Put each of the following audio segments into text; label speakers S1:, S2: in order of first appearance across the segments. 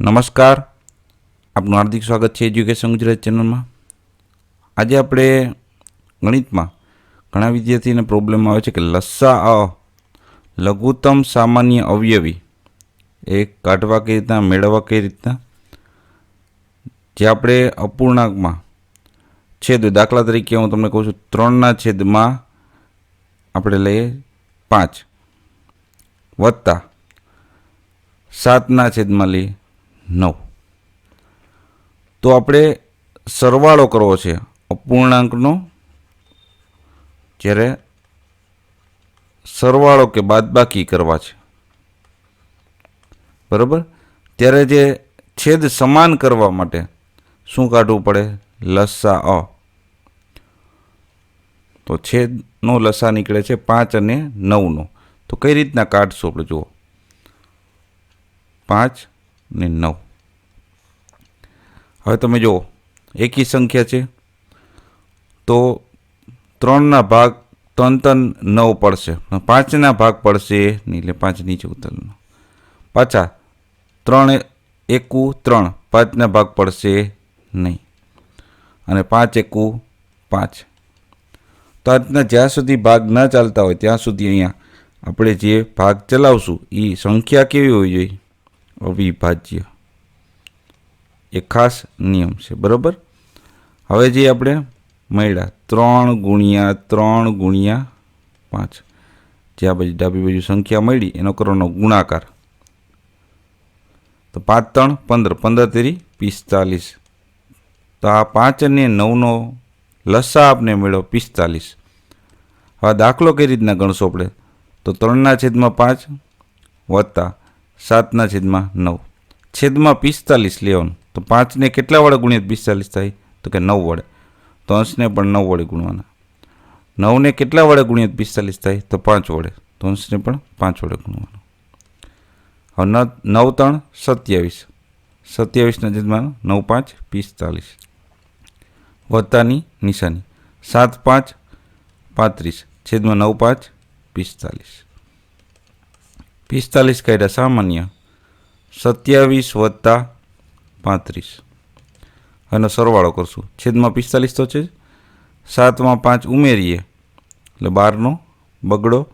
S1: નમસ્કાર. આપનું હાર્દિક સ્વાગત છે એજ્યુકેશન ગુજરાત ચેનલમાં. આજે આપણે ગણિતમાં ઘણા વિદ્યાર્થીને પ્રોબ્લેમ આવે છે કે લસ્સા અ, લઘુત્તમ સામાન્ય અવયવી એ કાઢવા કઈ રીતના, મેળવવા કઈ રીતના? જે આપણે અપૂર્ણાંકમાં છેદ દાખલા તરીકે હું તમને કહું છું, ત્રણના છેદમાં આપણે લઈએ પાંચ વત્તા સાતના છેદમાં લઈએ નવ. તો આપણે સરવાળો કરવો છે અપૂર્ણાંકનો. જ્યારે સરવાળો કે બાદબાકી કરવા છે. બરાબર? ત્યારે જે છેદ સમાન કરવા માટે શું કાઢવું પડે? લસા અ. તો છેદનો લસા નીકળે છે પાંચ અને નવનો. તો કઈ રીતના કાઢશું આપણે? જુઓ. પાંચ ને નવ. હવે તમે જુઓ, એકી સંખ્યા છે. તો ત્રણના ભાગ ત્રણ ત્રણ નવ પડશે. પાંચના ભાગ પડશે નહીં, એટલે પાંચ નીચે ઉતરનો પાછા ત્રણ એકુ ત્રણ, પાંચના ભાગ પડશે નહીં. અને પાંચ એકુ પાંચ. તો આ રીતના જ્યાં સુધી ભાગ ન ચાલતા હોય, ત્યાં સુધી અહીંયા આપણે જે ભાગ ચલાવશું એ સંખ્યા કેવી હોવી જોઈએ? અવિભાજ્ય. એ ખાસ નિયમ છે, બરાબર? હવે જે આપણે મળ્યા, ત્રણ ગુણ્યા ત્રણ ગુણ્યા પાંચ. જે આ બાજુ ડાબી બાજુ સંખ્યા મળી, એનો કરવાનો ગુણાકાર. તો પાંચ, ત્રણ, પંદર. પંદર તેરી પિસ્તાલીસ. તો આ પાંચ અને નવનો લસા આપને મળ્યો પિસ્તાલીસ. હવે દાખલો કઈ રીતના ગણશો આપણે? તો ત્રણના છેદમાં પાંચ વત્તા સાતના છેદમાં નવ. છેદમાં પિસ્તાલીસ લેવાનું તો પાંચને કેટલા વડે ગુણ્યા પિસ્તાલીસ થાય? તો કે નવ વડે. તો અંશને પણ નવ વડે ગુણવાના. નવને કેટલા વડે ગુણ્યા પિસ્તાલીસ થાય? તો પાંચ વડે. તો અંશને પણ પાંચ વડે ગુણવાનું. હવે નવ ત્રણ, સત્યાવીસ. સત્યાવીસના છેદમાં નવ પાંચ, પિસ્તાલીસ. વત્તાની નિશાની. સાત પાંચ, પાંત્રીસ. છેદમાં નવ પાંચ, પિસ્તાલીસ. પિસ્તાલીસ કાયદા, સામાન્ય. સત્યાવીસ વત્તા પાંત્રીસ. એનો સરવાળો કરશું. છેદમાં પિસ્તાલીસ તો છે. સાતમાં પાંચ ઉમેરીએ. એટલે બારનો બગડો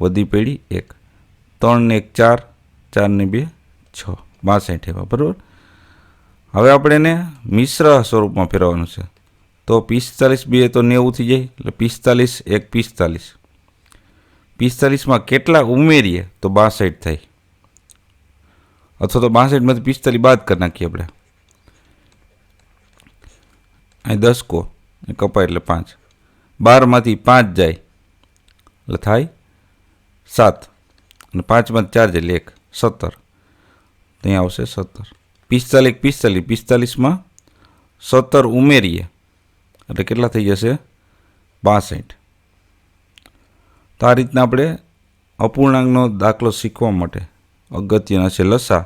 S1: વધી પેઢી એક. ત્રણ ને એક ચાર ચાર ને બે છ. બાસઠ એવા, બરાબર? હવે આપણે એને મિશ્ર સ્વરૂપમાં ફેરવવાનું છે. તો પિસ્તાલીસ બે તો નેવું થઈ જાય. એટલે પિસ્તાલીસ, એક પિસ્તાલીસ. પિસ્તાલીસમાં કેટલા ઉમેરીએ? તો બાસઠ થાય અથવા તો બાસઠમાંથી પિસ્તાલીસ બાદ કરી નાખીએ આપણે. અહીં દસ કો, એ કપાય એટલે પાંચ. બારમાંથી પાંચ જાય, એટલે થાય સાત. અને પાંચમાંથી ચાર જાય એટલે એક, સત્તર. ત્યાં આવશે સત્તર. પિસ્તાલીસ પિસ્તાલીસ, પિસ્તાલીસમાં સત્તર ઉમેરીએ, એટલે કેટલા થઈ જશે? બાસઠ. તો આ રીતના આપણે અપૂર્ણાંકનો દાખલો શીખવા માટે અગત્યના છે લસા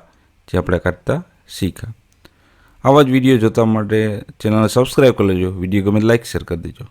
S1: જે આપણે કાઢતા શીખ્યા આવા જ વીડિયો જોતા માટે ચેનલને સબસ્ક્રાઈબ કરી લેજો. વીડિયો ગમે લાઈક શેર કરી દેજો.